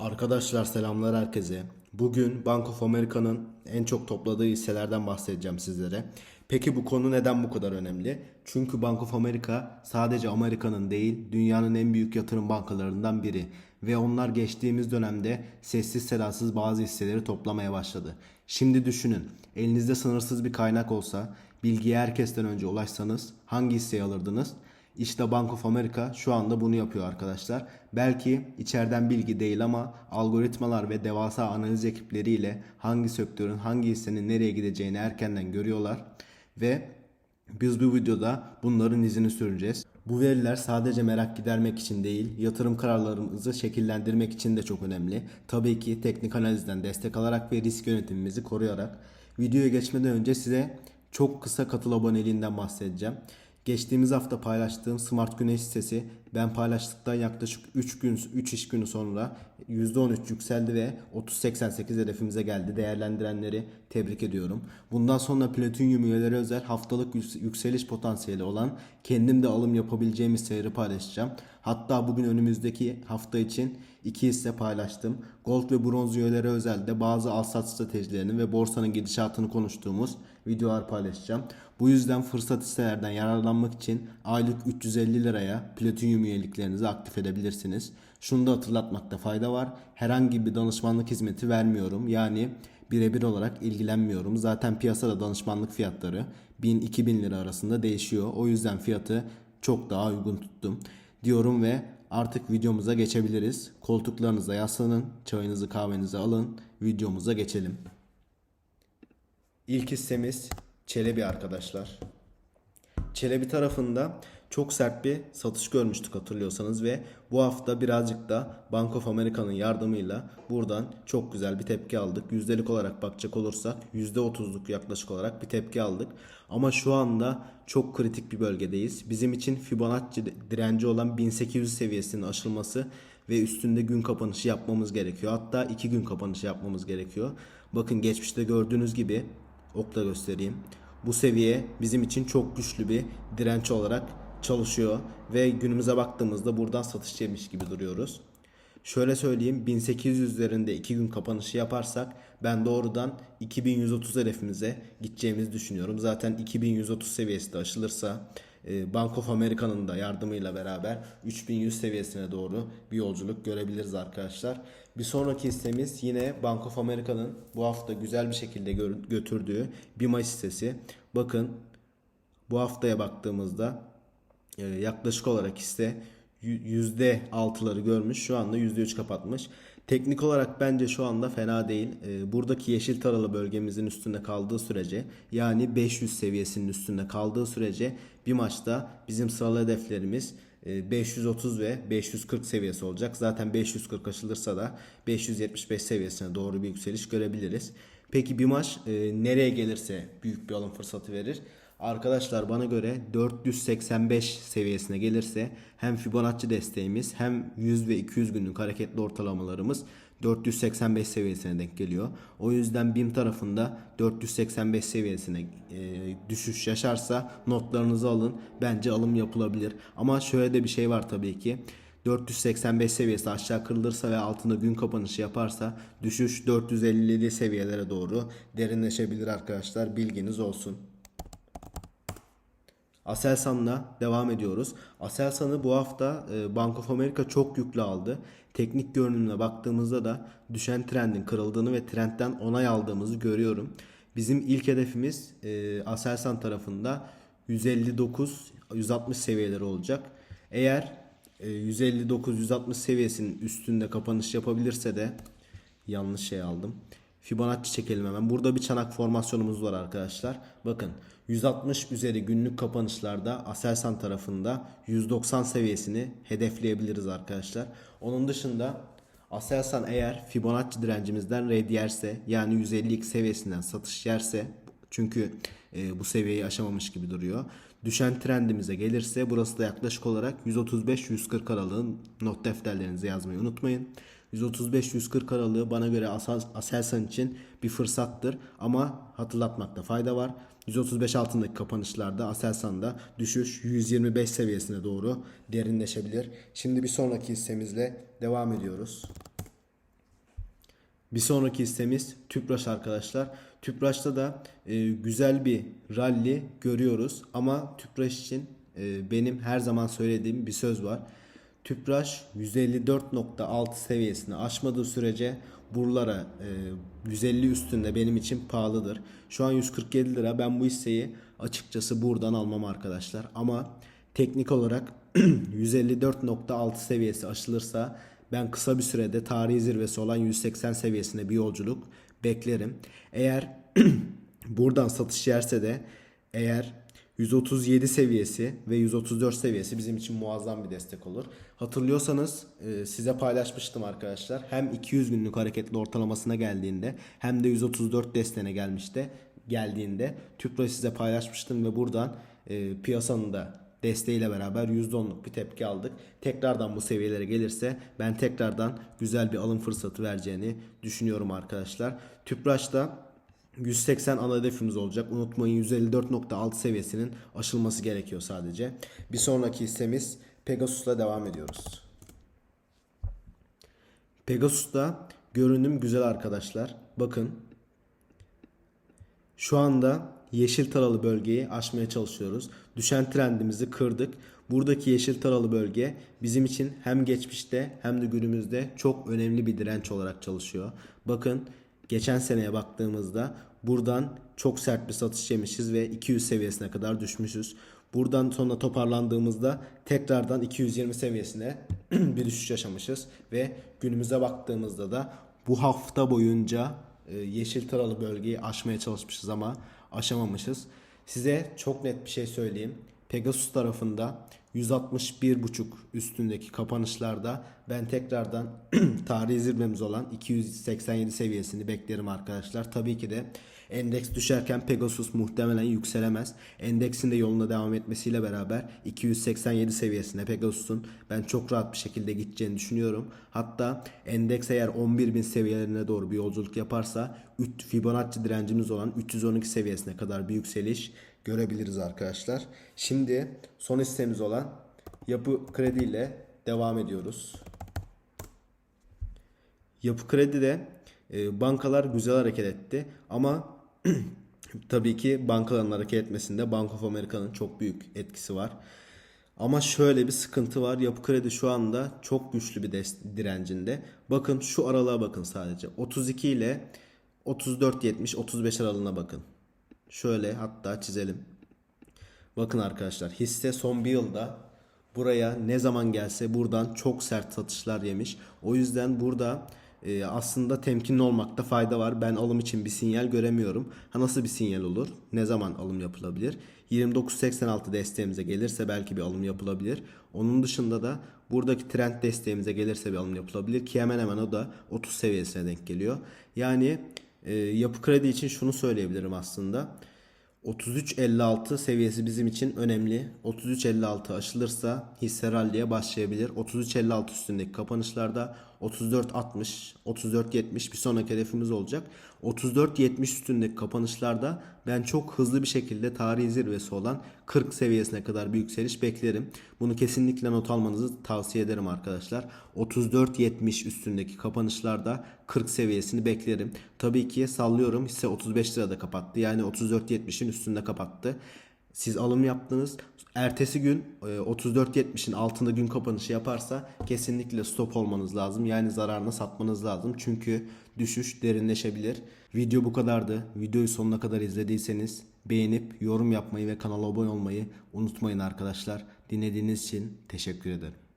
Arkadaşlar selamlar herkese. Bugün Bank of America'nın en çok topladığı hisselerden bahsedeceğim sizlere. Peki bu konu neden bu kadar önemli? Çünkü Bank of America sadece Amerika'nın değil, dünyanın en büyük yatırım bankalarından biri ve onlar geçtiğimiz dönemde sessiz sedasız bazı hisseleri toplamaya başladı. Şimdi düşünün, elinizde sınırsız bir kaynak olsa, bilgiye herkesten önce ulaşsanız hangi hisseyi alırdınız? İşte Bank of America şu anda bunu yapıyor arkadaşlar. Belki içeriden bilgi değil ama algoritmalar ve devasa analiz ekipleriyle hangi sektörün hangi hissenin nereye gideceğini erkenden görüyorlar ve biz bu videoda bunların izini süreceğiz. Bu veriler sadece merak gidermek için değil, yatırım kararlarımızı şekillendirmek için de çok önemli. Tabii ki teknik analizden destek alarak ve risk yönetimimizi koruyarak. Videoya geçmeden önce size çok kısa katıl aboneliğinden bahsedeceğim. Geçtiğimiz hafta paylaştığım Smart Güneş sitesi ben paylaştıktan yaklaşık 3 gün 3 iş günü sonra %13 yükseldi ve 30.88 hedefimize geldi. Değerlendirenleri tebrik ediyorum. Bundan sonra Platinum üyeleri özel haftalık yüks- yükseliş potansiyeli olan kendim de alım yapabileceğim hisseleri paylaşacağım. Hatta bugün önümüzdeki hafta için iki hisse paylaştım. Gold ve bronz üyeleri özelde bazı al stratejilerini ve borsanın gidişatını konuştuğumuz videolar paylaşacağım. Bu yüzden fırsat hisselerden yararlanmak için aylık 350 liraya Platinum üyeliklerinizi aktif edebilirsiniz. Şunu da hatırlatmakta fayda var. Herhangi bir danışmanlık hizmeti vermiyorum. Yani birebir olarak ilgilenmiyorum. Zaten piyasada danışmanlık fiyatları 1000-2000 lira arasında değişiyor. O yüzden fiyatı çok daha uygun tuttum diyorum ve artık videomuza geçebiliriz. Koltuklarınıza yaslanın, çayınızı kahvenizi alın, videomuza geçelim. İlk hissemiz Çelebi arkadaşlar. Çelebi tarafında çok sert bir satış görmüştük hatırlıyorsanız ve bu hafta birazcık da Bank of America'nın yardımıyla buradan çok güzel bir tepki aldık. Yüzdelik olarak bakacak olursak %30'luk yaklaşık olarak bir tepki aldık. Ama şu anda çok kritik bir bölgedeyiz. Bizim için Fibonacci direnci olan 1800 seviyesinin aşılması ve üstünde gün kapanışı yapmamız gerekiyor. Hatta iki gün kapanışı yapmamız gerekiyor. Bakın geçmişte gördüğünüz gibi okla göstereyim. Bu seviye bizim için çok güçlü bir direnç olarak çalışıyor ve günümüze baktığımızda buradan satış yemiş gibi duruyoruz. Şöyle söyleyeyim 1800 üzerinde 2 gün kapanışı yaparsak ben doğrudan 2130 hedefimize gideceğimizi düşünüyorum. Zaten 2130 seviyesi de aşılırsa Bank of America'nın da yardımıyla beraber 3100 seviyesine doğru bir yolculuk görebiliriz arkadaşlar. Bir sonraki hissemiz yine Bank of America'nın bu hafta güzel bir şekilde götürdüğü BİMA hissesi. Bakın bu haftaya baktığımızda e, yaklaşık olarak yüzde altıları görmüş. Şu anda yüzde üç kapatmış. Teknik olarak bence şu anda fena değil. E, Buradaki yeşil taralı bölgemizin üstünde kaldığı sürece yani 500 seviyesinin üstünde kaldığı sürece bir maçta bizim sıralı hedeflerimiz e, 530 ve 540 seviyesi olacak. Zaten 540 aşılırsa da 575 seviyesine doğru bir yükseliş görebiliriz. Peki bir maç e, nereye gelirse büyük bir alım fırsatı verir. Arkadaşlar bana göre 485 seviyesine gelirse hem Fibonacci desteğimiz hem 100 ve 200 günlük hareketli ortalamalarımız 485 seviyesine denk geliyor. O yüzden BİM tarafında 485 seviyesine e, düşüş yaşarsa notlarınızı alın. Bence alım yapılabilir. Ama şöyle de bir şey var tabii ki. 485 seviyesi aşağı kırılırsa ve altında gün kapanışı yaparsa düşüş 450'li seviyelere doğru derinleşebilir arkadaşlar. Bilginiz olsun. Aselsan'la devam ediyoruz. Aselsan'ı bu hafta e, Bank of America çok yüklü aldı. Teknik görünümüne baktığımızda da düşen trendin kırıldığını ve trendten onay aldığımızı görüyorum. Bizim ilk hedefimiz e, Aselsan tarafında 159-160 seviyeleri olacak. Eğer e, 159-160 seviyesinin üstünde kapanış yapabilirse de yanlış şey aldım. Fibonacci çekelim hemen. Burada bir çanak formasyonumuz var arkadaşlar. Bakın 160 üzeri günlük kapanışlarda Aselsan tarafında 190 seviyesini hedefleyebiliriz arkadaşlar. Onun dışında Aselsan eğer Fibonacci direncimizden raid yerse yani 152 seviyesinden satış yerse çünkü e, bu seviyeyi aşamamış gibi duruyor. Düşen trendimize gelirse burası da yaklaşık olarak 135-140 aralığın not defterlerinize yazmayı unutmayın. 135-140 aralığı bana göre Asel- Aselsan için bir fırsattır ama hatırlatmakta fayda var. 135 altındaki kapanışlarda Aselsan'da düşüş 125 seviyesine doğru derinleşebilir. Şimdi bir sonraki hissemizle devam ediyoruz. Bir sonraki hissemiz Tüpraş arkadaşlar. Tüpraş'ta da e, güzel bir rally görüyoruz ama Tüpraş için e, benim her zaman söylediğim bir söz var. Tüpraş 154.6 seviyesini aşmadığı sürece buralara e, 150 üstünde benim için pahalıdır. Şu an 147 lira. Ben bu hisseyi açıkçası buradan almam arkadaşlar. Ama teknik olarak 154.6 seviyesi aşılırsa ben kısa bir sürede tarihi zirvesi olan 180 seviyesine bir yolculuk beklerim. Eğer buradan satış yerse de eğer 137 seviyesi ve 134 seviyesi bizim için muazzam bir destek olur. Hatırlıyorsanız e, size paylaşmıştım arkadaşlar. Hem 200 günlük hareketli ortalamasına geldiğinde hem de 134 desteğine gelmişti. Geldiğinde Tüpraş'ı size paylaşmıştım ve buradan e, piyasanın da desteğiyle beraber %10'luk bir tepki aldık. Tekrardan bu seviyelere gelirse ben tekrardan güzel bir alım fırsatı vereceğini düşünüyorum arkadaşlar. Tüpraş'ta 180 ana hedefimiz olacak. Unutmayın 154.6 seviyesinin aşılması gerekiyor sadece. Bir sonraki hissemiz Pegasus'la devam ediyoruz. Pegasus'ta görünüm güzel arkadaşlar. Bakın şu anda yeşil taralı bölgeyi aşmaya çalışıyoruz. Düşen trendimizi kırdık. Buradaki yeşil taralı bölge bizim için hem geçmişte hem de günümüzde çok önemli bir direnç olarak çalışıyor. Bakın geçen seneye baktığımızda buradan çok sert bir satış yemişiz ve 200 seviyesine kadar düşmüşüz. Buradan sonra toparlandığımızda tekrardan 220 seviyesine bir düşüş yaşamışız ve günümüze baktığımızda da bu hafta boyunca e, yeşil taralı bölgeyi aşmaya çalışmışız ama aşamamışız. Size çok net bir şey söyleyeyim. Pegasus tarafında 161.5 üstündeki kapanışlarda ben tekrardan tarihi zirvemiz olan 287 seviyesini beklerim arkadaşlar. Tabii ki de endeks düşerken Pegasus muhtemelen yükselemez. Endeksin de yoluna devam etmesiyle beraber 287 seviyesine Pegasus'un ben çok rahat bir şekilde gideceğini düşünüyorum. Hatta endeks eğer 11.000 seviyelerine doğru bir yolculuk yaparsa üç- Fibonacci direncimiz olan 312 seviyesine kadar bir yükseliş görebiliriz arkadaşlar. Şimdi son hissemiz olan yapı kredi ile devam ediyoruz. Yapı kredide e, bankalar güzel hareket etti ama tabii ki bankaların hareket etmesinde Bank of America'nın çok büyük etkisi var. Ama şöyle bir sıkıntı var. Yapı kredi şu anda çok güçlü bir direncinde. Bakın şu aralığa bakın sadece. 32 ile 34.70 35 aralığına bakın. Şöyle hatta çizelim. Bakın arkadaşlar hisse son bir yılda buraya ne zaman gelse buradan çok sert satışlar yemiş. O yüzden burada e, aslında temkinli olmakta fayda var. Ben alım için bir sinyal göremiyorum. Ha nasıl bir sinyal olur? Ne zaman alım yapılabilir? 29.86 desteğimize gelirse belki bir alım yapılabilir. Onun dışında da buradaki trend desteğimize gelirse bir alım yapılabilir ki hemen hemen o da 30 seviyesine denk geliyor. Yani e, yapı kredi için şunu söyleyebilirim aslında. 33.56 seviyesi bizim için önemli. 33.56 aşılırsa hisse ralliye başlayabilir. 33.56 üstündeki kapanışlarda 34.60, 34.70 bir sonraki hedefimiz olacak. 34.70 üstündeki kapanışlarda ben çok hızlı bir şekilde tarihi zirvesi olan 40 seviyesine kadar bir yükseliş beklerim. Bunu kesinlikle not almanızı tavsiye ederim arkadaşlar. 34.70 üstündeki kapanışlarda 40 seviyesini beklerim. Tabii ki sallıyorum hisse 35 lirada kapattı. Yani 34.70'in üstünde kapattı. Siz alım yaptınız. Ertesi gün e, 34.70'in altında gün kapanışı yaparsa kesinlikle stop olmanız lazım. Yani zararına satmanız lazım. Çünkü düşüş derinleşebilir. Video bu kadardı. Videoyu sonuna kadar izlediyseniz beğenip yorum yapmayı ve kanala abone olmayı unutmayın arkadaşlar. Dinlediğiniz için teşekkür ederim.